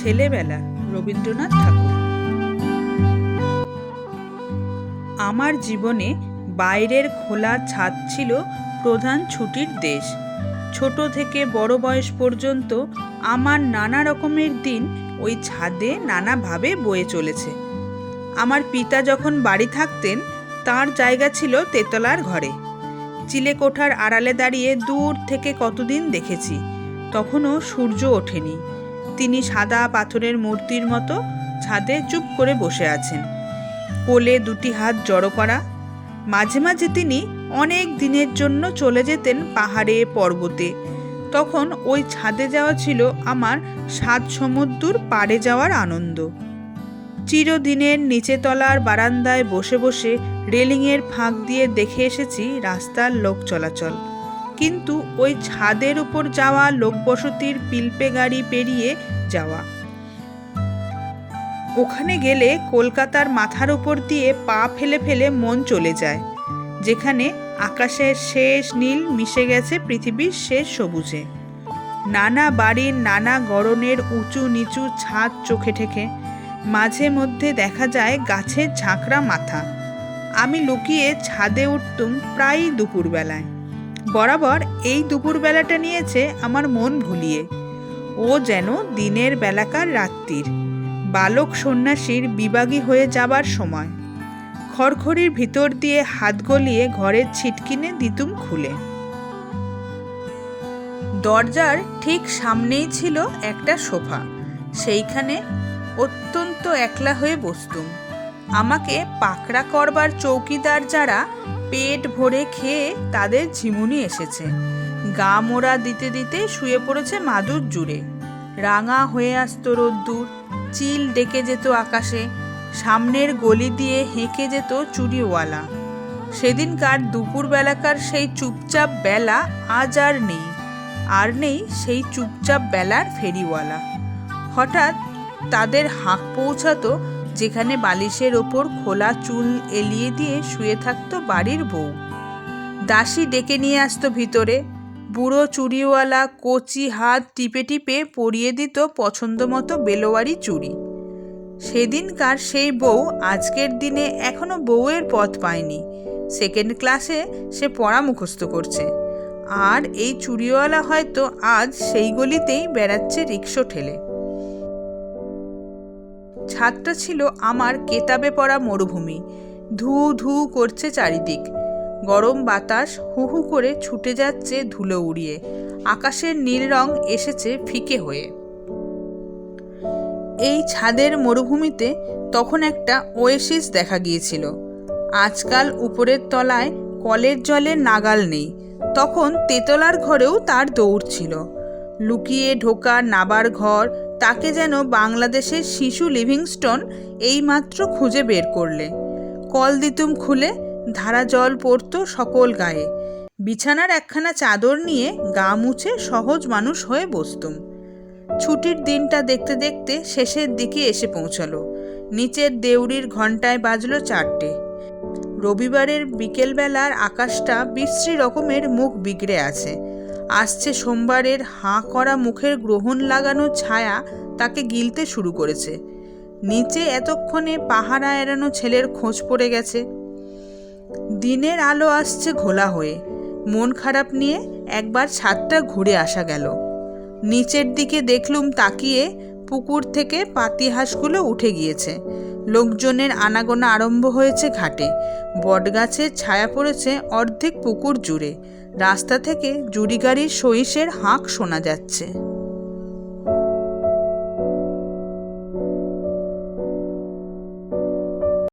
ছেলেবেলা রবীন্দ্রনাথ ঠাকুর। আমার জীবনে বাইরের খোলা ছাদ ছিল প্রধান ছুটির দেশ। ছোট থেকে বড় বয়স পর্যন্ত আমার নানা রকমের দিন ওই ছাদে নানাভাবে বয়ে চলেছে। আমার পিতা যখন বাড়ি থাকতেন, তার জায়গা ছিল তেতলার ঘরে। চিলেকোঠার আড়ালে দাঁড়িয়ে দূর থেকে কতদিন দেখেছি, তখনও সূর্য ওঠেনি। তিনি সাদা পাথরের মূর্তির মতো ছাদে চুপ করে বসে আছেন। কোলে দুটি হাত জড়ো করা। মাঝে মাঝে তিনি অনেক দিনের জন্য চলে যেতেন পাহাড়ে, পর্বতে। তখন ওই ছাদে যাওয়া ছিল আমার সাত সমুদ্র পাড়ে যাওয়ার আনন্দ। চিরদিনের নিচে তলার বারান্দায় বসে বসে রেলিংয়ের ফাঁক দিয়ে দেখে এসেছি রাস্তার লোক চলাচল। কিন্তু ওই ছাদের উপর যাওয়া লোকবসতির পিলপে গাড়ি পেরিয়ে যাওয়া। ওখানে গেলে কলকাতার মাথার উপর দিয়ে পা ফেলে ফেলে মন চলে যায়, যেখানে আকাশের শেষ নীল মিশে গেছে পৃথিবীর শেষ সবুজে। নানা বাড়ির নানা গড়নের উঁচু নিচু ছাদ চোখে ঠেকে, মাঝে মধ্যে দেখা যায় গাছের ঝাঁকড়া মাথা। আমি লুকিয়ে ছাদে উঠতুম প্রায়ই দুপুরবেলায়। বরাবর এই দুপুরবেলাটা নিয়েছে আমার মন ভুলিয়ে। ও যেন দিনের বেলাকার রাত্রির, বালক সন্ন্যাসীর বিবাগী হয়ে যাবার সময়। খড়খড়ির ভিতর দিয়ে হাত গলিয়ে ঘরের ছিটকিনে দিতুম খুলে। দরজার ঠিক সামনেই ছিল একটা সোফা। সেইখানে অত্যন্ত একলা হয়ে বসতুম। আমাকে পাকড়া করবার চৌকিদার যারা পেট ভরে খেয়ে তাদের ঝিমুনি এসেছে। গা মোড়া দিতে দিতে শুয়ে পড়েছে মাদুর জুড়ে। রাঙা হয়ে আসতো রোদ্দুর, চিল ডেকে যেত আকাশে, সামনের গলি দিয়ে হেঁকে যেত চুরিওয়ালা সেদিনকার দুপুরবেলাকার সেই চুপচাপ বেলা আজ আর নেই আর নেই সেই চুপচাপ বেলার ফেরিওয়ালা। হঠাৎ তাদের হাঁক পৌঁছাতো যেখানে বালিশের ওপর খোলা চুল এলিয়ে দিয়ে শুয়ে থাকতো বাড়ির বউ। দাসী ডেকে নিয়ে আসতো ভিতরে। বুড়ো চুড়িওয়ালা কচি হাত টিপে টিপে পরিয়ে দিত পছন্দ মতো বেলোয়ারি চুড়ি। সেদিনকার সেই বউ আজকের দিনে এখনও বউয়ের পথ পায়নি। সেকেন্ড ক্লাসে সে পড়া মুখস্থ করছে। আর এই চুড়িওয়ালা হয়তো আজ সেই গলিতেই বেড়াচ্ছে রিক্সো ঠেলে। ছাদটা ছিল আমার কেতাবে পড়া মরুভূমি। ধু ধু করছে চারিদিক। গরম বাতাস হু হু করে ছুটে যাচ্ছে ধুলো উড়িয়ে। আকাশের নীল রং এসেছে ফিকে হয়ে। এই ছাদের মরুভূমিতে তখন একটা ওয়েসিস দেখা গিয়েছিল। আজকাল উপরের তলায় কলের জলে নাগাল নেই। তখন তেতলার ঘরেও তার দৌড় ছিল। লুকিয়ে ঢোকা নাবার ঘর, তাকে যেন বাংলাদেশের শিশু লিভিংস্টন এইমাত্র খুঁজে বের করলে। কল দিতুম খুলে, ধারা জল পড়তো সকল গায়ে। বিছানার একখানা চাদর নিয়ে গা মুছে সহজ মানুষ হয়ে বসতুম। ছুটির দিনটা দেখতে দেখতে শেষের দিকে এসে পৌঁছালো। নিচের দেউড়ির ঘন্টায় বাজলো চারটে। রবিবারের বিকেলবেলার আকাশটা বিশ্রী রকমের মুখ বিগড়ে আছে। আসছে সোমবারের হাঁ করা মুখের গ্রহণ লাগানো ছায়া তাকে গিলতে শুরু করেছে। নিচে এতক্ষণে পাহারা এড়ানো ছেলের খোঁজ পড়ে গেছে। দিনের আলো আসছে ঘোলা হয়ে। মন খারাপ নিয়ে একবার ছাদটা ঘুরে আসা গেল। নিচের দিকে দেখলুম তাকিয়ে পুকুর থেকে পাতিহাঁসগুলো উঠে গিয়েছে। লোকজনের আনাগোনা আরম্ভ হয়েছে ঘাটে। বটগাছের ছায়া পড়েছে অর্ধেক পুকুর জুড়ে। রাস্তা থেকে জুড়ি গাড়ির সইসের হাঁক শোনা যাচ্ছে।